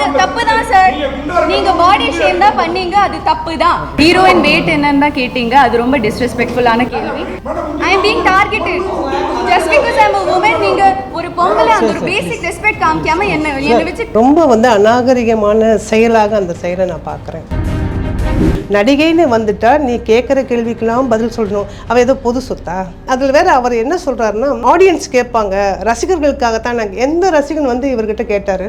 அது தப்பு தான் சார் நீங்க பாடி ஷேம் தான் பண்ணீங்க அது தப்பு தான் ஹீரோயின் வெயிட் என்னன்னு தான் கேட்டீங்க அது ரொம்ப டிஸ்ரெஸ்பெக்ட்ஃபுல்லான கேள்வி. I am being targeted just because I am woman நீங்க ஒரு பொங்கலை அந்த ஒரு பேசிக் ரெஸ்பெக்ட் காமிக்காம என்ன என்ன வச்சு ரொம்ப வந்து அநாகரிகமான செயலாக அந்த செயலை நான் பார்க்குறேன். நடிகைன்னு வந்துட்டா நீ கேட்குற கேள்விக்கெல்லாம் பதில் சொல்லணும். அவ ஏதோ பொது சொத்தா? அதில் வேற அவர் என்ன சொல்றாருன்னா ஆடியன்ஸ் கேட்பாங்க. ரசிகர்களுக்காகத்தான் நாங்கள் எந்த ரசிகன் வந்து இவர்கிட்ட கேட்டாரு?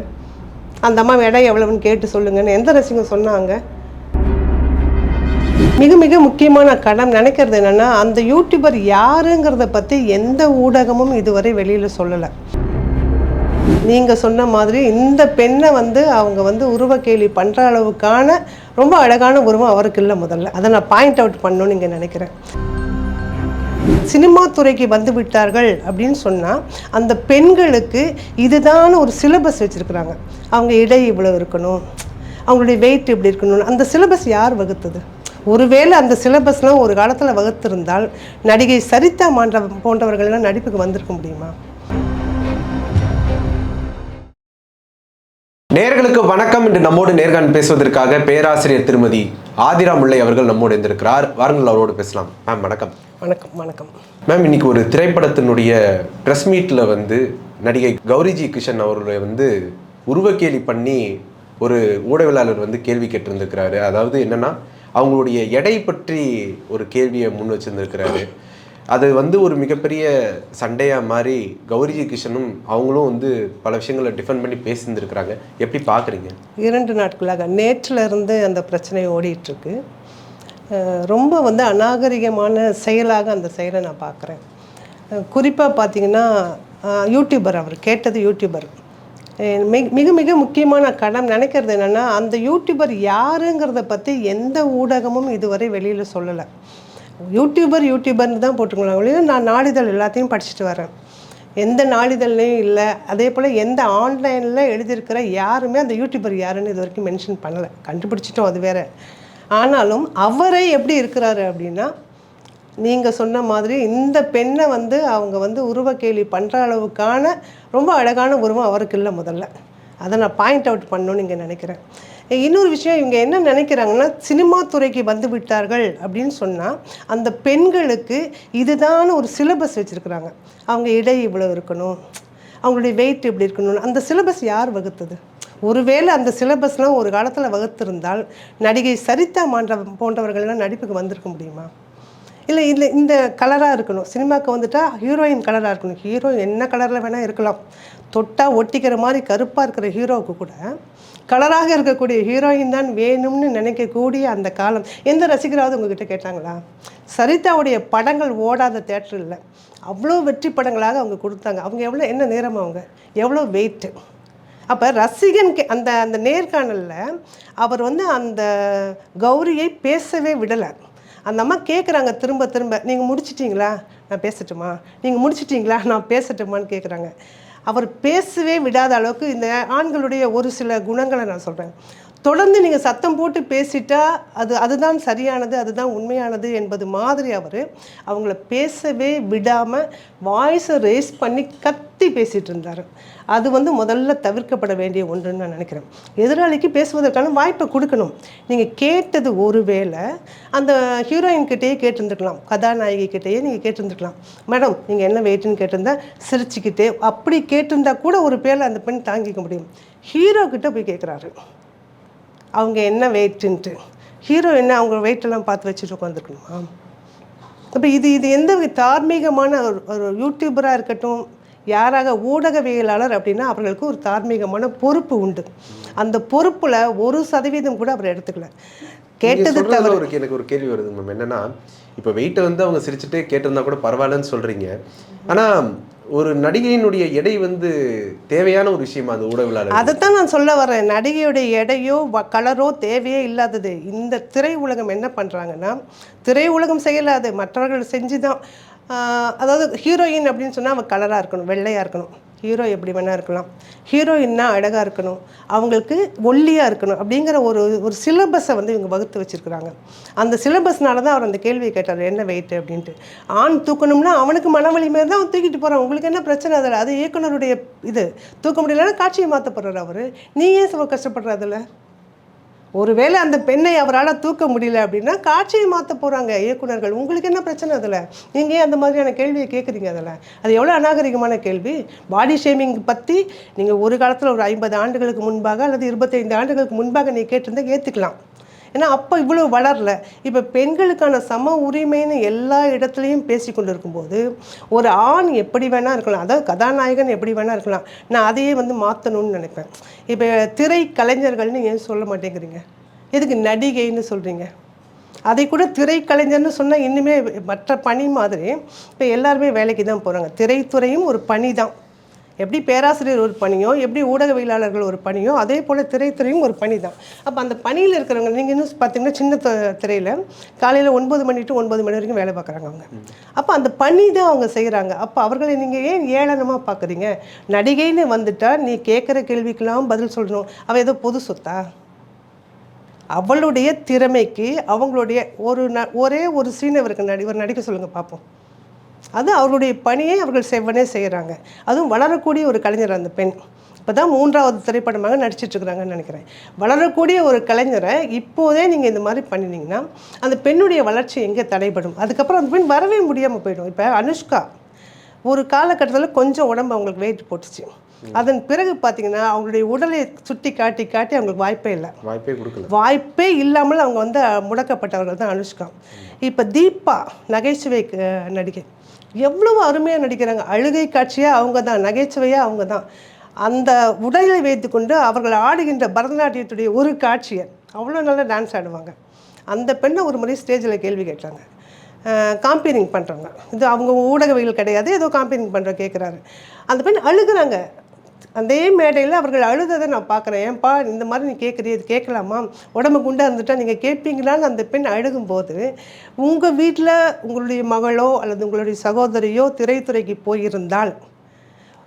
அந்த அம்மா எடை எவ்வளவுன்னு கேட்டு சொல்லுங்கன்னு எந்த ரசிகன் சொன்னாங்க? மிக மிக முக்கியமான கடன் நினைக்கிறது என்னென்னா அந்த யூடியூபர் யாருங்கிறத பற்றி எந்த ஊடகமும் இதுவரை வெளியில் சொல்லலை. நீங்கள் சொன்ன மாதிரி இந்த பெண்ணை வந்து அவங்க வந்து உருவ கேலி பண்ணுற அளவுக்கான ரொம்ப அழகான உருவம் அவருக்கு இல்லை முதல்ல. அதை நான் பாயிண்ட் அவுட் பண்ணணும்னு இங்கே நினைக்கிறேன். சினிமா துறைக்கு வந்து விட்டார்கள் அப்படின்னு சொன்னால் அந்த பெண்களுக்கு இதுதான் ஒரு சிலபஸ் வச்சுருக்குறாங்க. அவங்க இடை இவ்வளோ இருக்கணும் அவங்களுடைய வெயிட் இப்படி இருக்கணும் அந்த சிலபஸ் யார் வகுத்தது? ஒருவேளை அந்த சிலபஸ்லாம் ஒரு காலத்தில் வகுத்திருந்தால் நடிகை சரிதா மாண்ட போன்றவர்கள்லாம் நடிப்புக்கு வந்திருக்க முடியுமா? நேர்களுக்கு வணக்கம். இன்று நம்மோடு நேர்காணல் பேசுவதற்காக பேராசிரியர் திருமதி ஆதிரா முல்லை அவர்கள் நம்மோடு இருந்திருக்கிறார் வாருங்கள் அவரோடு பேசலாம். மேம் வணக்கம். வணக்கம் வணக்கம். மேம் இன்னைக்கு ஒரு திரைப்படத்தினுடைய ப்ரெஸ் மீட்டில் வந்து நடிகை கௌரிஜி கிஷன் அவர்களை வந்து உருவக்கேலி பண்ணி ஒரு ஊடகவியலாளர் வந்து கேள்வி கேட்டிருந்திருக்கிறாரு. அதாவது என்னன்னா அவங்களுடைய எடை பற்றி ஒரு கேள்வியை முன் வச்சிருந்திருக்கிறாரு. அது வந்து ஒரு மிகப்பெரிய சண்டையாக மாதிரி கௌரிஜி கிஷனும் அவங்களும் வந்து பல விஷயங்களை டிஃபெண்ட் பண்ணி பேசியிருந்திருக்கிறாங்க. எப்படி பார்க்குறீங்க இரண்டு நாட்களாக நேற்றிலிருந்து அந்த பிரச்சனை ஓடிட்டுருக்கு. ரொம்ப வந்து அநாகரிகமான செயலாக அந்த செயலை நான் பார்க்குறேன் குறிப்பாக பார்த்தீங்கன்னா யூடியூபர் அவர் கேட்டது யூடியூபர் மிக மிக மிக முக்கியமான கடம் நினைக்கிறது என்னென்னா அந்த யூடியூபர் யாருங்கிறத பற்றி எந்த ஊடகமும் இதுவரை வெளியில் சொல்லலை. யூடியூபர் யூடியூபர்னு தான் போட்டுக்கலாம் ஒழிய நான் நாளிதழ் எல்லாத்தையும் படிச்சுட்டு வரேன். எந்த நாளிதழ்லையும் இல்லை. அதே போல் எந்த ஆன்லைனில் எழுதியிருக்கிற யாருமே அந்த யூடியூபர் யாருன்னு இது வரைக்கும் மென்ஷன் பண்ணலை. கண்டுபிடிச்சிட்டோம் அது வேற. ஆனாலும் அவரே எப்படி இருக்கிறாரு அப்படின்னா நீங்கள் சொன்ன மாதிரி இந்த பெண்ணை வந்து அவங்க வந்து உருவ உருவக்கேலி பண்ணுற அளவுக்கான ரொம்ப அழகான உருவம் அவருக்கு இல்லை முதல்ல. அதை நான் பாயிண்ட் அவுட் பண்ணணும்னு இங்கே நினைக்கிறேன். இன்னொரு விஷயம் இவங்க என்ன நினைக்கிறாங்கன்னா சினிமா துறைக்கு வந்து விட்டார்கள் அப்படின்னு சொன்னால் அந்த பெண்களுக்கு இதுதான் ஒரு சிலபஸ் வச்சுருக்குறாங்க. அவங்க இடை இவ்வளோ இருக்கணும் அவங்களுடைய வெயிட் இப்படி இருக்கணும் அந்த சிலபஸ் யார் வகுத்தது? ஒருவேளை அந்த சிலபஸ்லாம் ஒரு காலத்தில் வகுத்திருந்தால் நடிகை சரிதா மாண்ட போன்றவர்கள்லாம் நடிப்புக்கு வந்திருக்க முடியுமா? இல்லை இல்லை இந்த கலராக இருக்கணும். சினிமாவுக்கு வந்துட்டால் ஹீரோயின் கலராக இருக்கணும். ஹீரோ என்ன கலரில் வேணால் இருக்கலாம். தொட்டால் ஒட்டிக்கிற மாதிரி கருப்பாக இருக்கிற ஹீரோவுக்கு கூட கலராக இருக்கக்கூடிய ஹீரோயின் தான் வேணும்னு நினைக்கக்கூடிய அந்த காலம். எந்த ரசிகராவது உங்ககிட்ட கேட்டாங்களா? சரிதாவுடைய படங்கள் ஓடாத தேட்டர் இல்லை அவ்வளோ வெற்றி படங்களாக அவங்க கொடுத்தாங்க. அவங்க எவ்வளோ என்ன நேரம் அவங்க? எவ்வளோ வெயிட்டு அப்போ ரசிகன் கே- அந்த அந்த நேர்காணலில் அவர் வந்து அந்த கௌரியை பேசவே விடலை. அந்த அம்மா கேட்குறாங்க திரும்ப திரும்ப நீங்கள் முடிச்சிட்டிங்களா? நான் பேசட்டுமா? நீங்கள் முடிச்சிட்டிங்களா? நான் பேசட்டுமான்னு கேட்குறாங்க அவர் பேசவே விடாத அளவுக்கு இந்த ஆண்களுடைய ஒரு சில குணங்களை நான் சொல்கிறேன் தொடர்ந்து நீங்கள் சத்தம் போட்டு பேசிட்டா அது அதுதான் சரியானது அதுதான் உண்மையானது என்பது மாதிரி அவர் அவங்கள பேசவே விடாமல் வாய்ஸை ரேஸ் பண்ணி கத்தி பேசிகிட்டு இருந்தார். அது வந்து முதல்ல தவிர்க்கப்பட வேண்டிய ஒன்றுன்னு நான் நினைக்கிறேன். எதிராளிக்கு பேசுவதற்கான வாய்ப்பை கொடுக்கணும். நீங்கள் கேட்டது ஒருவேளை அந்த ஹீரோயின்கிட்டயே கேட்டிருந்துருக்கலாம். கதாநாயகி கிட்டேயே நீங்கள் கேட்டிருந்துருக்கலாம். மேடம் நீங்கள் என்ன வெயிட்டுன்னு கேட்டிருந்தா சிரிச்சுக்கிட்டே அப்படி கேட்டிருந்தா கூட ஒரு பேரில் அந்த பெண் தாங்கிக்க முடியும். ஹீரோ கிட்ட போய் கேட்குறாரு அவங்க என்ன வெயிட்டுன்ட்டு ஹீரோ என்ன அவங்க வெயிட்டெல்லாம் பார்த்து வச்சுட்டு உட்காந்துருக்கணுமா அப்போ இது இது எந்த தார்மீகமான ஒரு ஒரு யூடியூபராக இருக்கட்டும் யாராக ஊடகவியலாளர் அப்படின்னா அவர்களுக்கு ஒரு தார்மீகமான பொறுப்பு உண்டு. அந்த பொறுப்பில் ஒரு சதவீதம் கூட அவர் எடுத்துக்கல. கேட்டது தவிர ஒரு எனக்கு ஒரு கேள்வி வருது மேம் என்னன்னா இப்போ வெயிட்டை வந்து அவங்க சிரிச்சுட்டே கேட்டிருந்தா கூட பரவாயில்லன்னு சொல்றீங்க. ஆனா ஒரு நடிகையினுடைய எடை வந்து தேவையான ஒரு விஷயமா அந்த ஊடகவியலாளர் அதைத்தான் நான் சொல்ல வரேன். நடிகையுடைய எடையோ வ- கலரோ தேவையே இல்லாதது. இந்த திரை உலகம் என்ன பண்ணுறாங்கன்னா திரை உலகம் செய்யலாது. மற்றவர்கள் செஞ்சு தான் அதாவது ஹீரோயின் அப்படின்னு சொன்னால் அவள் கலராக இருக்கணும் வெள்ளையாக இருக்கணும். ஹீரோ எப்படி வேணால் இருக்கலாம். ஹீரோயின்னா அழகாக இருக்கணும். அவங்களுக்கு ஒல்லியாக இருக்கணும் அப்படிங்கிற ஒரு ஒரு சிலபஸை வந்து இவங்க வகுத்து வச்சுருக்குறாங்க. அந்த சிலபஸ்னால தான் அவர் அந்த கேள்வியை கேட்டார் என்ன வெயிட் அப்படின்ட்டு. ஆண் தூக்கணும்னா அவனுக்கு மன வலிமை தான் அவன் தூக்கிட்டு போகிறான் உங்களுக்கு என்ன பிரச்சனை அதில்? அது இயக்குனருடைய இது. தூக்க முடியலன்னா காட்சியை மாற்ற போகிறார் அவர். நீ ஏன் சிவ கஷ்டப்படுற அதில்? ஒருவேளை அந்த பெண்ணை அவரால் தூக்க முடியல அப்படின்னா காட்சியை மாற்ற போகிறாங்க இயக்குனர்கள் உங்களுக்கு என்ன பிரச்சனை அதில்? நீங்கள் ஏன் அந்த மாதிரியான கேள்வியை கேட்குறீங்க அதில்? அது எவ்வளோ அநாகரிகமான கேள்வி. பாடி ஷேமிங் பற்றி நீங்கள் ஒரு காலத்தில் ஒரு ஐம்பது ஆண்டுகளுக்கு முன்பாக அல்லது இருபத்தைந்து ஆண்டுகளுக்கு முன்பாக நீ கேட்டிருந்தால் ஏற்றுக்கலாம் ஏன்னா அப்போ இவ்வளோ வளரல. இப்போ பெண்களுக்கான சம உரிமைன்னு எல்லா இடத்துலையும் பேசி கொண்டு இருக்கும்போது ஒரு ஆண் எப்படி வேணால் இருக்கலாம் அதாவது கதாநாயகன் எப்படி வேணால் இருக்கலாம் நான் அதையே வந்து மாற்றணும்னு நினைப்பேன். இப்போ திரை கலைஞர்கள்னு ஏன் சொல்ல மாட்டேங்கிறீங்க? எதுக்கு நடிகைன்னு சொல்கிறீங்க அதை கூட திரைக்கலைஞர்னு சொன்னால் இன்னுமே மற்ற பணி மாதிரி இப்போ எல்லாருமே வேலைக்கு தான் போகிறாங்க திரைத்துறையும் ஒரு பணி தான் எப்படி பேராசிரியர் ஒரு பணியோ எப்படி ஊடகவியலாளர்கள் ஒரு பணியோ அதே போல் திரைத்துறையும் ஒரு பணி தான் அப்போ அந்த பணியில் இருக்கிறவங்க நீங்கள் இன்னும் பார்த்தீங்கன்னா சின்ன திரையில் காலையில் ஒன்பது மணி டு ஒன்பது மணி வரைக்கும் வேலை பார்க்குறாங்க அவங்க. அப்போ அந்த பணி தான் அவங்க செய்கிறாங்க அப்போ அவர்களை நீங்கள் ஏன் ஏளனமாக பார்க்குறீங்க நடிகைன்னு வந்துட்டா நீ கேட்குற கேள்விக்கெல்லாம் பதில் சொல்லணும். அவள் ஏதோ பொது சொத்தா? அவளுடைய திறமைக்கு அவங்களுடைய ஒரு ந ஒரே ஒரு சீன் இவருக்கு நடி இவர் நடிக்க சொல்லுங்கள் பார்ப்போம் அது அவருடைய பணியை அவர்கள் செவ்வனே செய்கிறாங்க அதுவும் வளரக்கூடிய ஒரு கலைஞர் அந்த பெண். இப்போ தான் மூன்றாவது திரைப்படமாக நடிச்சிட்டு இருக்கிறாங்கன்னு நினைக்கிறேன். வளரக்கூடிய ஒரு கலைஞரை இப்போதே நீங்கள் இந்த மாதிரி பண்ணினீங்கன்னா அந்த பெண்ணுடைய வளர்ச்சி எங்கே தடைபடும்? அதுக்கப்புறம் அந்த பெண் வரவே முடியாமல் போயிடும். இப்போ அனுஷ்கா ஒரு காலகட்டத்தில் கொஞ்சம் உடம்பு அவங்களுக்கு வெயிட் போட்டுச்சு. அதன் பிறகு பார்த்தீங்கன்னா அவங்களுடைய உடலை சுட்டி காட்டி காட்டி அவங்களுக்கு வாய்ப்பே இல்லை. வாய்ப்பே கொடுக்கல. வாய்ப்பே இல்லாமல் அவங்க வந்து முடக்கப்பட்டவர்கள் தான் அனுஷ்கா. இப்போ தீபா நகைச்சுவை நடிகை. எவ்வளவு அருமையாக நடிக்கிறாங்க. அழுகை காட்சியாக அவங்க தான் நகைச்சுவையாக அவங்க தான் அந்த உடலை வைத்துக்கொண்டு அவர்கள் ஆடுகின்ற பரதநாட்டியத்துடைய ஒரு காட்சியை அவ்வளோ நல்லா டான்ஸ் ஆடுவாங்க. அந்த பெண்ணை ஒரு முறை ஸ்டேஜில் கேள்வி கேட்டாங்க. காம்பேரிங் பண்ணுறாங்க இது அவங்க ஊடகவியல் கிடையாது ஏதோ காம்பேரிங் பண்ணுற கேட்குறாரு அந்த பெண் அழுகுறாங்க. அதே மேடையில் அவர்கள் அழுததை நான் பார்க்குறேன். ஏன்பா இந்த மாதிரி நீ கேட்குறீ இது கேட்கலாமா? உடம்பு குண்டாக இருந்துட்டா நீங்கள் கேட்பீங்களான்னு அந்த பெண் அழுகும்போது உங்கள் வீட்டில் உங்களுடைய மகளோ அல்லது உங்களுடைய சகோதரியோ திரைத்துறைக்கு போயிருந்தால்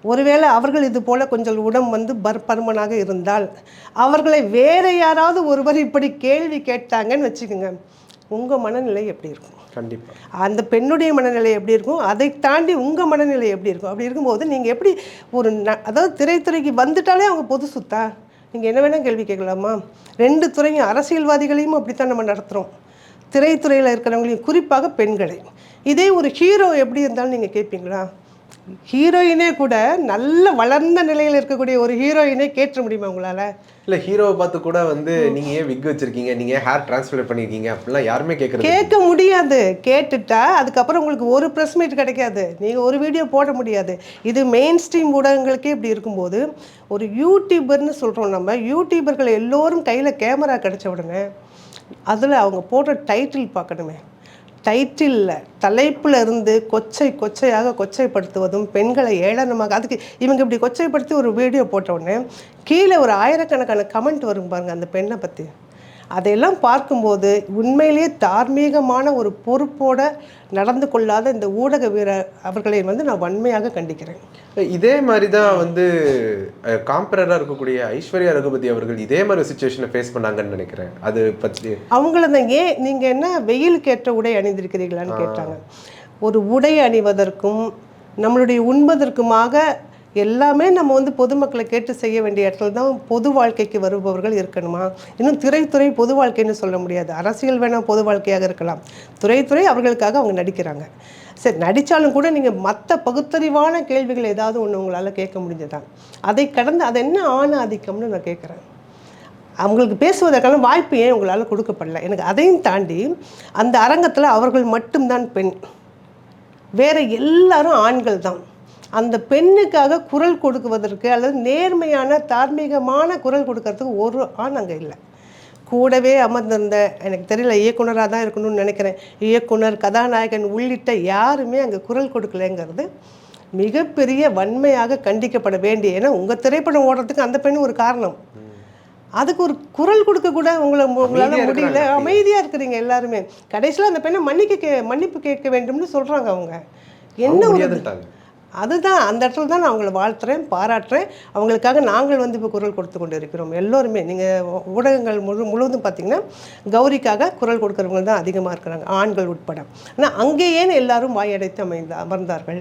ஒருவேளை அவர்கள் இது போல் கொஞ்சம் உடம் வந்து பர் பருமனாக இருந்தால் அவர்களை வேற யாராவது ஒருவர் இப்படி கேள்வி கேட்டாங்கன்னு வச்சுக்கோங்க. உங்கள் மனநிலை எப்படி இருக்கும்? கண்டிப்பா. அந்த பெண்ணுடைய மனநிலை எப்படி இருக்கும்? அதை தாண்டி உங்கள் மனநிலை எப்படி இருக்கும்? அப்படி இருக்கும்போது நீங்கள் எப்படி ஒரு ந அதாவது திரைத்துறைக்கு வந்துட்டாலே அவங்க பொது சுத்தா? நீங்கள் என்ன வேணால் கேள்வி கேட்கலாமா? ரெண்டு துறையும் அரசியல்வாதிகளையும் அப்படித்தான் நம்ம நடத்துகிறோம் திரைத்துறையில் இருக்கிறவங்களையும் குறிப்பாக பெண்களை. இதே ஒரு ஹீரோ எப்படி இருந்தாலும் நீங்கள் கேட்பீங்களா? ஹீரோயினே கூட நல்ல வளர்ந்த நிலையில் இருக்கக்கூடிய ஒரு ஹீரோயினே கேட்ட முடியுமா உங்களால்? இல்ல ஹீரோவை பார்த்து கூட வந்து நீங்க ஏன் விக் வச்சிருக்கீங்க? நீங்க ஹேர் டிரான்ஸ்ஃபர் பண்ணிருக்கீங்க? அப்படிலாம் யாருமே கேட்கறது கேட்க முடியாது. கேட்டுட்டா அதுக்கப்புறம் உங்களுக்கு ஒரு ப்ரெஸ் மீட் கிடைக்காது. நீங்கள் ஒரு வீடியோ போட முடியாது. இது மெயின் ஸ்ட்ரீம் ஊடகங்களுக்கே இப்படி இருக்கும்போது ஒரு யூடியூபர்னு சொல்கிறோம் நம்ம யூடியூபர்கள் எல்லோரும் கையில் கேமரா கிடைச்ச உடனே அதில் அவங்க போடுற டைட்டில் பார்க்கணுமே. டைட்டிலில் தலைப்பில் இருந்து கொச்சை கொச்சையாக கொச்சைப்படுத்துவதும் பெண்களை ஏளனமாக அதுக்கு இவங்க இப்படி கொச்சைப்படுத்தி ஒரு வீடியோ போட்ட உடனே கீழே ஒரு ஆயிரக்கணக்கான கமெண்ட் வரும் பாருங்கள் அந்த பெண்ணை பற்றி அதையெல்லாம் பார்க்கும்போது உண்மையிலேயே தார்மீகமான ஒரு பொறுப்போட நடந்து கொள்ளாத இந்த ஊடக வீரர் அவர்களை வந்து நான் வன்மையாக கண்டிக்கிறேன். இதே மாதிரி தான் வந்து காம்பரராக இருக்கக்கூடிய ஐஸ்வர்யா ரகுபதி அவர்கள் இதே மாதிரி சுச்சுவேஷனை ஃபேஸ் பண்ணாங்கன்னு நினைக்கிறேன். அது பற்றி அவங்கள தான் ஏன் நீங்கள் என்ன வெயிலுக்கு ஏற்ற உடை அணிந்திருக்கிறீங்களான்னு கேட்டாங்க. ஒரு உடை அணிவதற்கும் நம்மளுடைய உண்பதற்குமாக எல்லாமே நம்ம வந்து பொதுமக்களை கேட்டு செய்ய வேண்டிய இடத்துல தான் பொது வாழ்க்கைக்கு வருபவர்கள் இருக்கணுமா? இன்னும் திரைத்துறை பொது வாழ்க்கைன்னு சொல்ல முடியாது. அரசியல் வேணால் பொது வாழ்க்கையாக இருக்கலாம். துறைத்துறை அவர்களுக்காக அவங்க நடிக்கிறாங்க. சரி நடித்தாலும் கூட நீங்கள் மற்ற பகுத்தறிவான கேள்விகள் ஏதாவது ஒன்று உங்களால் கேட்க முடிஞ்சதான் அதை கடந்து அது என்ன ஆண ஆதிக்கம்னு நான் கேட்குறேன். அவங்களுக்கு பேசுவதற்கான வாய்ப்பு ஏன் உங்களால் கொடுக்கப்படல? எனக்கு அதையும் தாண்டி அந்த அரங்கத்தில் அவர்கள் மட்டும்தான் பெண். வேறு எல்லாரும் ஆண்கள் தான். அந்த பெண்ணுக்காக குரல் கொடுக்குவதற்கு அல்லது நேர்மையான தார்மீகமான குரல் கொடுக்கறதுக்கு ஒரு ஆண் அங்கே இல்லை. கூடவே அமர்ந்திருந்த எனக்கு தெரியல இயக்குனராக தான் இருக்கணும்னு நினைக்கிறேன். இயக்குனர் கதாநாயகன் உள்ளிட்ட யாருமே அங்கே குரல் கொடுக்கலைங்கிறது மிகப்பெரிய வன்மையாக கண்டிக்கப்பட வேண்டிய ஏன்னா உங்கள் திரைப்படம் ஓடுறதுக்கு அந்த பெண் ஒரு காரணம். அதுக்கு ஒரு குரல் கொடுக்க கூட உங்களை உங்களால் முடியல. அமைதியாக இருக்கிறீங்க எல்லாருமே. கடைசியில் அந்த பெண்ணை மன்னிக்க கே மன்னிப்பு கேட்க வேண்டும்னு சொல்கிறாங்க அவங்க. என்ன ஒரு அதுதான் அந்த இடத்துல தான் நான் அவங்கள வாழ்த்துறேன் பாராட்டுறேன். அவங்களுக்காக நாங்கள் வந்து இப்போ குரல் கொடுத்து கொண்டு இருக்கிறோம் எல்லோருமே நீங்கள் ஊடகங்கள் முழு முழுவதும் பார்த்தீங்கன்னா கௌரிக்காக குரல் கொடுக்குறவங்க தான் அதிகமாக இருக்கிறாங்க ஆண்கள் உட்பட. ஆனால் அங்கே ஏன் எல்லாரும் வாயடைத்து அமைந்த அமர்ந்தார்கள்?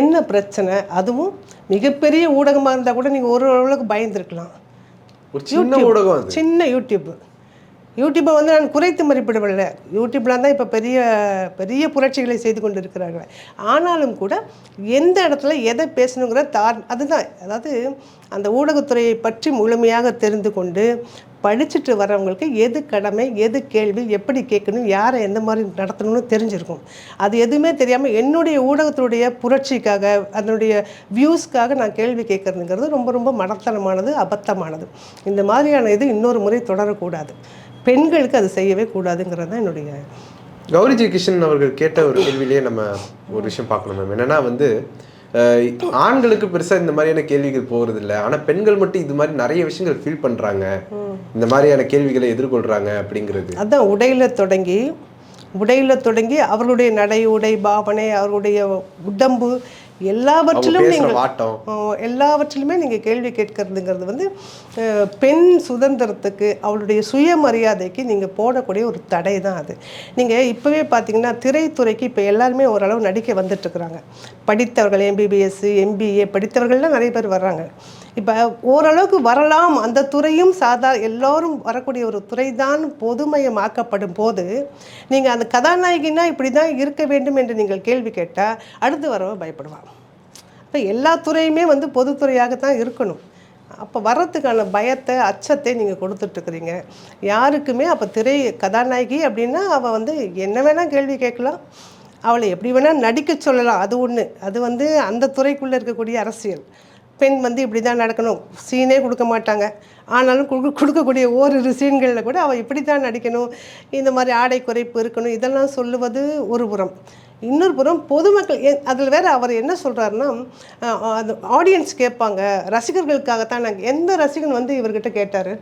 என்ன பிரச்சனை? அதுவும் மிகப்பெரிய ஊடகமாக இருந்தால் கூட நீங்கள் ஒரு அளவுக்கு பயந்துருக்கலாம். ஒரு சின்ன ஊடகம் சின்ன யூடியூப். யூடியூப்பை வந்து நான் குறைத்து மதிப்பிடவில்லை. யூடியூப்பில் தான் இப்போ பெரிய பெரிய புரட்சிகளை செய்து கொண்டு இருக்கிறார்கள் ஆனாலும் கூட எந்த இடத்துல எதை பேசணுங்கிற தார் அதுதான். அதாவது அந்த ஊடகத்துறையை பற்றி முழுமையாக தெரிந்து கொண்டு படிச்சுட்டு வரவங்களுக்கு எது கடமை எது கேள்வி எப்படி கேட்கணும் யாரை எந்த மாதிரி நடத்தணும்னு தெரிஞ்சிருக்கும். அது எதுவுமே தெரியாமல் என்னுடைய ஊடகத்துடைய புரட்சிக்காக அதனுடைய வியூஸ்க்காக நான் கேள்வி கேட்குறதுங்கிறது ரொம்ப ரொம்ப மடத்தனமானது அபத்தமானது. இந்த மாதிரியான இது இன்னொரு முறை தொடரக்கூடாது. பெண்களுக்கு அது செய்யவே கூடாதுங்கிறது தான் என்னுடைய கௌரி ஜி கிஷன் அவர்கள் கேட்ட ஒரு கேள்வியிலேயே நம்ம ஒரு விஷயம் பார்க்கணும் மேம். என்னன்னா வந்து ஆண்களுக்கு பெருசா இந்த மாதிரியான கேள்விகள் போகிறது இல்லை ஆனா பெண்கள் மட்டும் இது மாதிரி நிறைய விஷயங்கள் ஃபீல் பண்றாங்க. இந்த மாதிரியான கேள்விகளை எதிர்கொள்றாங்க அப்படிங்கிறது. அதான் உடையில தொடங்கி உடையில தொடங்கி அவர்களுடைய நடை உடை பாவனை அவர்களுடைய உடம்பு எல்லாவற்றிலும் நீங்கள் எல்லாவற்றிலுமே நீங்கள் கேள்வி கேட்கறதுங்கிறது வந்து பெண் சுதந்திரத்துக்கு அவளுடைய சுயமரியாதைக்கு நீங்கள் போடக்கூடிய ஒரு தடை தான் அது. நீங்கள் இப்போவே பார்த்தீங்கன்னா திரைத்துறைக்கு இப்போ எல்லாருமே ஓரளவு நடிக்க வந்துட்டுருக்குறாங்க படித்தவர்கள் எம்பிபிஎஸ் எம்பிஏ படித்தவர்கள்லாம் நிறைய பேர் வர்றாங்க. இப்போ ஓரளவுக்கு வரலாம். அந்த துறையும் சாதா எல்லோரும் வரக்கூடிய ஒரு துறை தான் பொதுமயமாக்கப்படும் போது நீங்கள் அந்த கதாநாயகினா இப்படி தான் இருக்க வேண்டும் என்று நீங்கள் கேள்வி கேட்டால் அடுத்து வரவ பயப்படுவான் இப்போ எல்லா துறையுமே வந்து பொதுத்துறையாகத்தான் இருக்கணும். அப்போ வர்றதுக்கான பயத்தை அச்சத்தை நீங்கள் கொடுத்துட்ருக்குறீங்க யாருக்குமே அப்போ திரை கதாநாயகி அப்படின்னா அவள் வந்து என்ன வேணால் கேள்வி கேட்கலாம். அவளை எப்படி வேணால் நடிக்க சொல்லலாம். அது ஒன்று அது வந்து அந்த துறைக்குள்ளே இருக்கக்கூடிய அரசியல். பெண் வந்து இப்படி தான் நடக்கணும். சீனே கொடுக்க மாட்டாங்க. ஆனாலும் கொடு கொடுக்கக்கூடிய ஓரிரு சீன்களில் கூட அவள் இப்படி தான் நடிக்கணும். இந்த மாதிரி ஆடை குறைப்பு இருக்கணும். இதெல்லாம் சொல்லுவது ஒரு புறம். இன்னொரு புறம் பொதுமக்கள் அதில் வேற அவர் என்ன சொல்கிறாருன்னா அது ஆடியன்ஸ் கேட்பாங்க. ரசிகர்களுக்காகத்தான் நாங்கள் எந்த ரசிகன் வந்து இவர்கிட்ட கேட்டார்?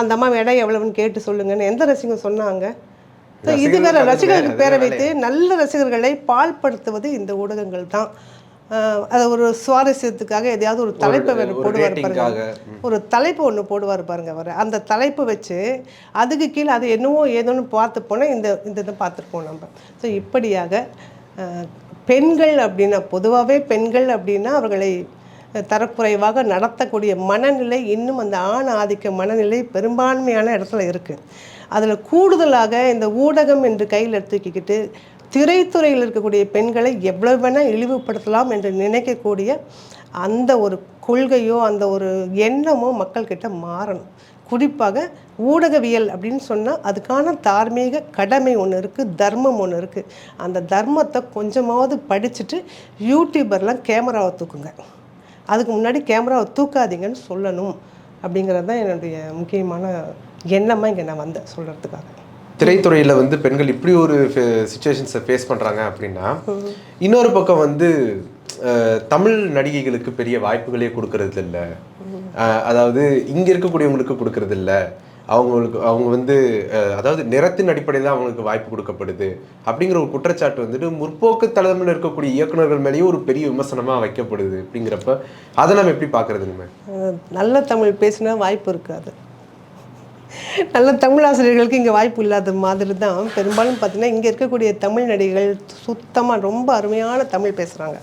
அந்த அம்மா எடை எவ்வளவுன்னு கேட்டு சொல்லுங்கன்னு எந்த ரசிகன் சொன்னாங்க? இது வேற ரசிகர்கள் பேரை வைத்து நல்ல ரசிகர்களை பால்படுத்துவது இந்த ஊடகங்கள் தான். அது ஒரு சுவாரஸ்யத்துக்காக எதையாவது ஒரு தலைப்பை ஒரு போடுவார் பாருங்க. ஒரு தலைப்பு ஒன்று போடுவார் பாருங்க அவர். அந்த தலைப்பை வச்சு அதுக்கு கீழே அது என்னவோ ஏதோன்னு பார்த்து போனால் இந்த இந்த இதை பார்த்துருப்போம் நம்ம. ஸோ இப்படியாக பெண்கள் அப்படின்னா பொதுவாகவே பெண்கள் அப்படின்னா அவர்களை தரக்குறைவாக நடத்தக்கூடிய மனநிலை இன்னும் அந்த ஆண் ஆதிக்க மனநிலை பெரும்பான்மையான இடத்துல இருக்குது அதில் கூடுதலாக இந்த ஊடகம் என்று கையில் தூக்கிக்கிட்டு திரைத்துறையில் இருக்கக்கூடிய பெண்களை எவ்வளவு வேணால் இழிவுபடுத்தலாம் என்று நினைக்கக்கூடிய அந்த ஒரு கொள்கையோ அந்த ஒரு எண்ணமோ மக்கள்கிட்ட மாறணும். குறிப்பாக ஊடகவியல் அப்படின்னு சொன்னால் அதுக்கான தார்மீக கடமை ஒன்று இருக்குது தர்மம் ஒன்று இருக்குது அந்த தர்மத்தை கொஞ்சமாவது படிச்சுட்டு யூடியூபர்லாம் கேமராவை தூக்குங்க. அதுக்கு முன்னாடி கேமராவை தூக்காதீங்கன்னு சொல்லணும். அப்படிங்கிறது தான் என்னுடைய முக்கியமான எண்ணமாக இங்கே நான் வந்தேன் சொல்கிறதுக்காக திரைத்துறையில் வந்து பெண்கள் இப்படி ஒரு சுச்சுவேஷன்ஸை ஃபேஸ் பண்ணுறாங்க அப்படின்னா இன்னொரு பக்கம் வந்து தமிழ் நடிகைகளுக்கு பெரிய வாய்ப்புகளே கொடுக்கறது இல்லை அதாவது இங்கே இருக்கக்கூடியவங்களுக்கு கொடுக்கறது இல்லை அவங்களுக்கு அவங்க வந்து அதாவது நிறத்தின் அடிப்படையில் அவங்களுக்கு வாய்ப்பு கொடுக்கப்படுது. அப்படிங்கிற ஒரு குற்றச்சாட்டு வந்துட்டு முற்போக்கு தலைமையில் இருக்கக்கூடிய இயக்குனர்கள் மேலேயும் ஒரு பெரிய விமர்சனமாக வைக்கப்படுது. அப்படிங்கிறப்ப அதை நம்ம எப்படி பார்க்குறதுங்க நல்ல தமிழ் பேசினா வாய்ப்பு இருக்காது. நல்ல தமிழ் ஆசிரியர்களுக்கு இங்கே வாய்ப்பு இல்லாத மாதிரி தான் பெரும்பாலும் பார்த்தீங்கன்னா இங்கே இருக்கக்கூடிய தமிழ் நடிகைகள் சுத்தமாக ரொம்ப அருமையான தமிழ் பேசுகிறாங்க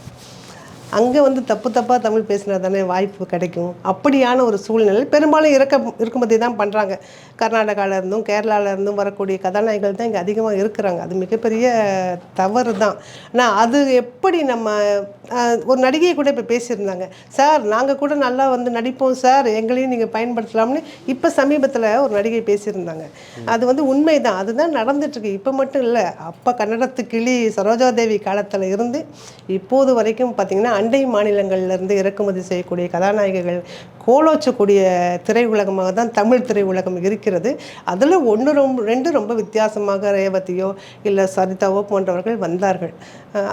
அங்கே வந்து தப்பு தப்பாக தமிழ் பேசினா தானே வாய்ப்பு கிடைக்கும். அப்படியான ஒரு சூழ்நிலை பெரும்பாலும் இறக்க இருக்கும்போதே தான் பண்ணுறாங்க கர்நாடகாவில் இருந்தும் கேரளாவில் இருந்தும் வரக்கூடிய கதாநாயகங்கள் தான் இங்கே அதிகமாக இருக்கிறாங்க. அது மிகப்பெரிய தவறு தான். ஆனால் அது எப்படி நம்ம ஒரு நடிகையை கூட இப்போ பேசியிருந்தாங்க. சார் நாங்கள் கூட நல்லா வந்து நடிப்போம் சார். எங்களையும் நீங்கள் பயன்படுத்தலாம்னு இப்போ சமீபத்தில் ஒரு நடிகை பேசியிருந்தாங்க. அது வந்து உண்மை தான். அதுதான் நடந்துட்டுருக்கு இப்போ மட்டும் இல்லை அப்போ கன்னடத்து கிளி சரோஜாதேவி காலத்தில் இருந்து இப்போது வரைக்கும் பார்த்திங்கன்னா அண்டை மாநிலங்கள்லேருந்து இறக்குமதி செய்யக்கூடிய கதாநாயகிகள் கோலோச்சக்கூடிய திரையுலகமாக தான் தமிழ் திரையுலகம் இருக்கிறது. அதில் ஒன்று ரொம்ப ரெண்டு ரொம்ப வித்தியாசமாக ரேவதியோ இல்லை சரிதாவோ போன்றவர்கள் வந்தார்கள்.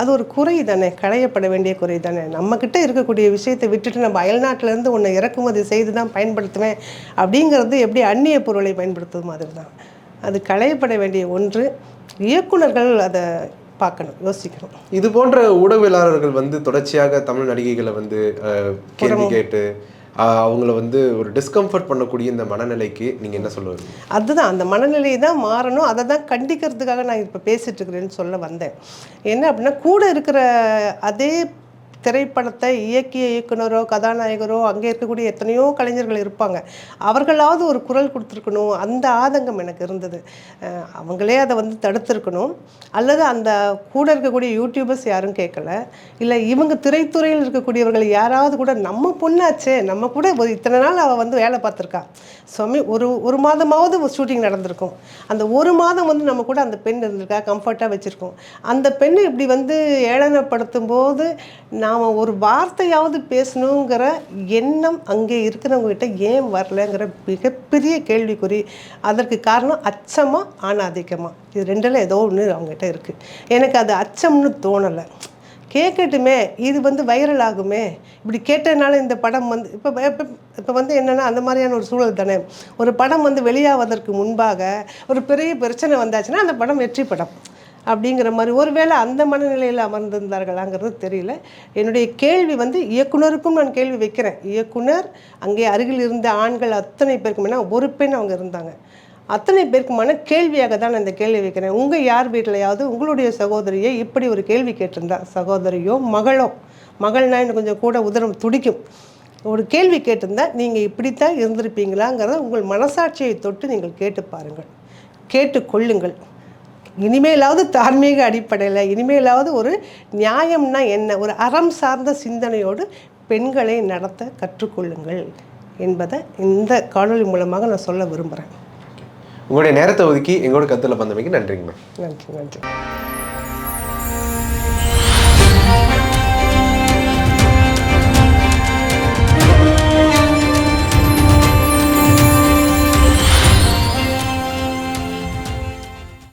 அது ஒரு குறை தானே களையப்பட வேண்டிய குறை தானே. நம்மக்கிட்ட இருக்கக்கூடிய விஷயத்தை விட்டுட்டு நம்ம அயல்நாட்டிலேருந்து ஒன்று இறக்குமதி செய்து தான் பயன்படுத்துவேன் அப்படிங்கிறது எப்படி அந்நிய பொருளை பயன்படுத்துவது மாதிரி தான். அது களையப்பட வேண்டிய ஒன்று. இயக்குனர்கள் அதை பார்க்கணும் யோசிக்கணும். இது போன்ற ஊடகவியலாளர்கள் வந்து தொடர்ச்சியாக தமிழ் நடிகைகளை வந்து கேள்வி கேட்டு அவங்கள வந்து ஒரு டிஸ்கம்ஃபர்ட் பண்ணக்கூடிய இந்த மனநிலைக்கு நீங்க என்ன சொல்ல வரீங்க? அதுதான் அந்த மனநிலையை தான் மாறணும். அதை தான் கண்டிக்கிறதுக்காக நான் இப்போ பேசிட்டு இருக்கிறேன்னு சொல்ல வந்தேன். என்ன அப்படின்னா கூட இருக்கிற அதே திரைப்படத்தை இயக்கிய இயக்குனரோ கதாநாயகரோ அங்கே இருக்கக்கூடிய எத்தனையோ கலைஞர்கள் இருப்பாங்க. அவர்களாவது ஒரு குரல் கொடுத்துருக்கணும். அந்த ஆதங்கம் எனக்கு இருந்தது. அவங்களே அதை வந்து தடுத்திருக்கணும். அல்லது அந்த கூட இருக்கக்கூடிய யூடியூபர்ஸ் யாரும் கேட்கல. இல்லை இவங்க திரைத்துறையில் இருக்கக்கூடியவர்கள் யாராவது கூட நம்ம பொண்ணாச்சே நம்ம கூட ஒரு இத்தனை நாள் அவள் வந்து வேலை பார்த்துருக்கா. சுவாமி ஒரு ஒரு மாதமாவது ஷூட்டிங் நடந்திருக்கும். அந்த ஒரு மாதம் வந்து நம்ம கூட அந்த பெண் இருந்திருக்கா கம்ஃபர்ட்டாக வச்சுருக்கோம். அந்த பெண்ணை இப்படி வந்து ஏளனப்படுத்தும் போது நாம் ஒரு வார்த்தையாவது பேசணுங்கிற எண்ணம் அங்கே இருக்கிறவங்ககிட்ட ஏன் வரலங்கிற மிகப்பெரிய கேள்விக்குறி. அதற்கு காரணம் அச்சமாக ஆணாதிக்கமாக இது ரெண்டில் ஏதோ ஒன்று அவங்ககிட்ட இருக்குது எனக்கு அது அச்சம்னு தோணலை. கேட்கட்டுமே இது வந்து வைரல் ஆகுமே. இப்படி கேட்டதுனால இந்த படம் வந்து இப்போ இப்போ வந்து என்னென்னா அந்த மாதிரியான ஒரு சூழல் தானே. ஒரு படம் வந்து வெளியாவதற்கு முன்பாக ஒரு பெரிய பிரச்சனை வந்தாச்சுன்னா அந்த படம் வெற்றி படம். அப்படிங்கிற மாதிரி ஒருவேளை அந்த மனநிலையில் அமர்ந்திருந்தார்களாங்கிறது தெரியல. என்னுடைய கேள்வி வந்து இயக்குனருக்கும் நான் கேள்வி வைக்கிறேன். இயக்குனர் அங்கே அருகில் இருந்த ஆண்கள் அத்தனை பேருக்கும் ஏன்னா ஒரு பெண் அவங்க இருந்தாங்க. அத்தனை பேருக்குமான கேள்வியாக தான் நான் இந்த கேள்வி வைக்கிறேன். உங்கள் யார் வீட்டிலையாவது உங்களுடைய சகோதரியை இப்படி ஒரு கேள்வி கேட்டிருந்தா சகோதரியோ மகளோ மகள்னா எனக்கு கொஞ்சம் கூட உதரம் துடிக்கும். ஒரு கேள்வி கேட்டிருந்தா நீங்கள் இப்படித்தான் இருந்திருப்பீங்களாங்கிறத உங்கள் மனசாட்சியை தொட்டு நீங்கள் கேட்டு பாருங்கள். கேட்டு கொள்ளுங்கள். இனிமேலாவது தார்மீக அடிப்படையில் இனிமேலாவது ஒரு நியாயம்னா என்ன? ஒரு அறம் சார்ந்த சிந்தனையோடு பெண்களை நடத்த கற்றுக்கொள்ளுங்கள் என்பதை இந்த காணொளி மூலமாக நான் சொல்ல விரும்புகிறேன் உங்களுடைய நேரத்தை ஒதுக்கி எங்களோட கத்துல பந்தமைக்கு நன்றிங்க மேம். நன்றி நன்றி.